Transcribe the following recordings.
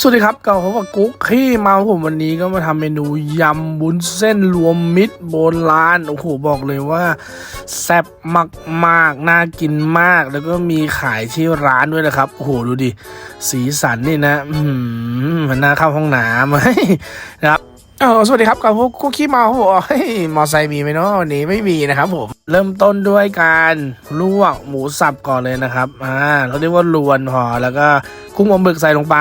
สวัสดีครับเก่าผมว่ากุ๊กขี้มาผมวันนี้ก็มาทำเมนูยำบุญเส้นรวมมิตรโบราณโอ้โหบอกเลยว่าแซ่บมากๆน่ากินมาก แล้วก็มีขายที่ร้านด้วยนะครับโอ้โหดูดิสีสันนี่นะอืมมันน่าเข้าห้องน้ำนะครับเออสวัสดีครับกับพวกกุ๊กขี้เมาผมบอกเฮ้ยมอไซค์มีไหมเนาะวันนี้ไม่มีนะครับผมเริ่มต้นด้วยการลวกหมูสับก่อนเลยนะครับอ่าเราเรียกว่าลวนพอแล้วก็กุ้งอบหมึกใส่ลงไป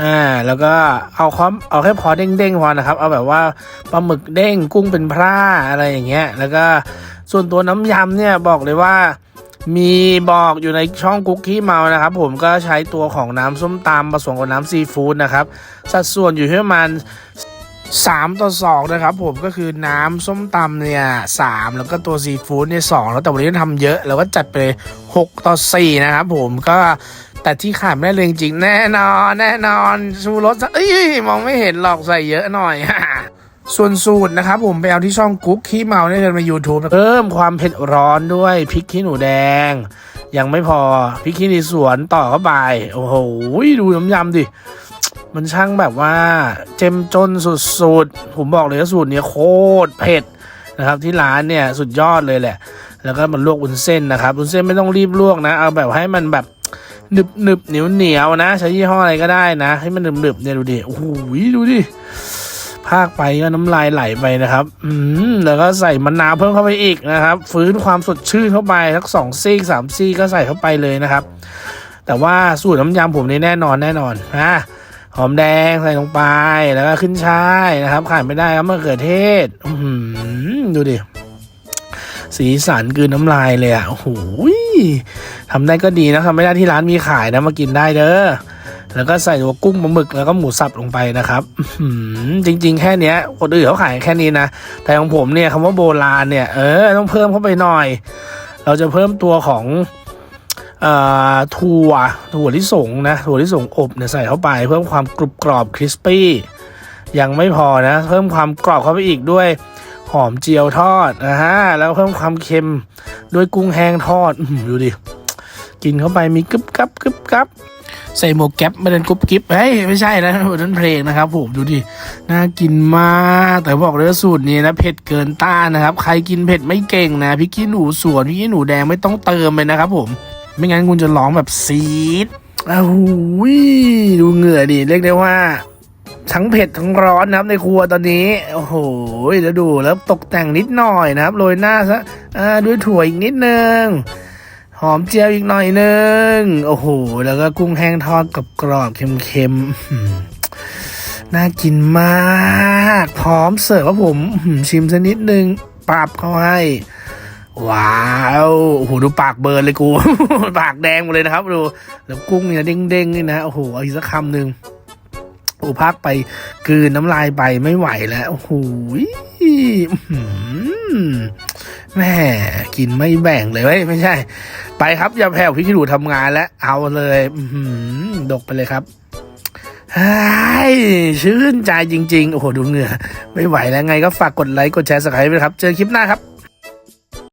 อ่าแล้วก็เอาคอมเอาแค่พอเด้งๆพอนะครับ เอาแบบว่าปลาหมึกเด้งกุ้งเป็นพร่าอะไรอย่างเงี้ย แล้วก็ส่วนตัวน้ำยำเนี่ยบอกเลยว่ามีบอกอยู่ในช่องกุ๊กขี้เมานะครับ ผมก็ใช้ตัวของน้ำส้มตำผสมกับน้ำซีฟู้ดนะครับ สัดส่วนอยู่ที่ประมาณ3 ต่อ 2 นะครับ ผมก็คือน้ำส้มตำเนี่ยสามแล้วก็ตัวซีฟู้ดเนี่ยสองแล้วแต่วันนี้ทำเยอะเราก็จัดไป 6 ต่อ 4 นะครับผมก็ แต่ที่ขาดไม่ได้เลยจริงแน่นอน แน่นอนชูรสเอ้ยมองไม่เห็นหรอกใส่เยอะหน่อยส่วนสูตรนะครับผมไปเอาที่ช่องกุ๊กขี้เมาได้เลยใน YouTube เพิ่มความเผ็ดร้อนด้วยพริกขี้หนูแดง ยังไม่พอพริกขี้หนูสวนต่อเข้าไปโอ้โหดูน้ำยำดิ มันช่างแบบว่าเจ้มจนสุดๆ ผมบอกเลยว่าสูตรนี้โคตรเผ็ดนะครับที่ร้านเนี่ยสุดยอดเลยแหละ แล้วก็มันลวกวุ้นเส้นนะครับวุ้นเส้นไม่ต้องรีบลวกนะ เอาแบบให้มันแบบ หนึบหนึบเหนียวเหนียวนะ ใช้ยี่ห้ออะไรก็ได้นะ ให้มันหนึบหนึบเนี่ยดูดิโอ้โหดูดิภาคไปก็น้ำลายไหลไปนะครับ อืมแล้วก็ใส่มะนาวเพิ่มเข้าไปอีกนะครับ ฟื้นความสดชื่นเข้าไปสักสองซีกสามซีกก็ใส่เข้าไปเลยนะครับ แต่ว่าสูตรน้ำยำผมนี่แน่นอนแน่นอนนะหอมแดงใส่ลงไปแล้วก็ขึ้นช่ายนะครับขาดไม่ได้ครับมะเขือเทศอืดูดิสีสันคือน้ำลายเลยอะโอ้โห ทำได้ก็ดีนะทำไม่ได้ที่ร้านมีขายนะมากินได้เด้อแล้วก็ใส่ตัวกุ้งปลาหมึกแล้วก็หมูสับลงไปนะครับจริง ๆ แค่เนี้ยคนอื่นเขาขายแค่นี้นะ แต่ของผมเนี่ยคำว่าโบราณเนี่ยเออต้องเพิ่มเข้าไปหน่อย เราจะเพิ่มตัวของถั่วถั่วลิสงนะถั่วลิสงอบเนี่ยใส่เข้าไป เพิ่มความกรุบกรอบคริสปี้ยังไม่พอนะ เพิ่มความกรอบเข้าไปอีกด้วย หอมเจียวทอดนะฮะแล้วเพิ่มความเค็มด้วยกุ้งแห้งทอดอดูดิ กินเข้าไปมีกึบกับกึบกับใส่หมวกแก๊ปไม่เดินกุ๊บกิ๊บเฮ้ยไม่ใช่นะนั่นเพลงนะครับ ผมดูดิน่ากินมากแต่บอกเลยว่าสูตรนี้นะเผ็ดเกินต้านนะครับ ใครกินเผ็ดไม่เก่งนะพริกขี้หนูสวนพริกขี้หนูแดงไม่ต้องเติมเลยนะครับ ผมไม่งั้นคุณจะร้องแบบซีดอ้าวหูยดูเหงื่อดิเรียกได้ว่า ทั้งเผ็ดทั้งร้อนนะครับในครัวตอนนี้ โอ้โหแล้วดูแล้วตกแต่งนิดหน่อยนะครับโรยหน้าซะด้วยถั่วอีกนิดนึงหอมเจียวอีกหน่อยนึงโอ้โห แล้วก็กุ้งแห้งทอดกับกรอบเค็มๆน่ากินมาก พร้อมเสิร์ฟครับผมชิมสักนิดนึงปรับเข้าให้ ว้าวโอ้โหดูปากเบิร์นเลยกู ปากแดงหมดเลยนะครับดู แล้วกุ้งเนี่ยเด้งๆนี่นะโอ้โหเอาอีกสักคำหนึ่ง โอ้พักไปกลืนน้ำลายไปไม่ไหวแล้วโอ้โหแม่กินไม่แบ่งเลยเว้ยไม่ใช่ ไปครับอย่าแผ่วพี่ขี้ดูทำงานแล้ว เอาเลยหือดกไปเลยครับชื่นใจจริง ๆ โอ้โห ดูเหงื่อ ไม่ไหวแล้วไงก็ฝากกดไลค์ กดแชร์สักครั้งด้วยครับ เจอคลิปหน้าครับ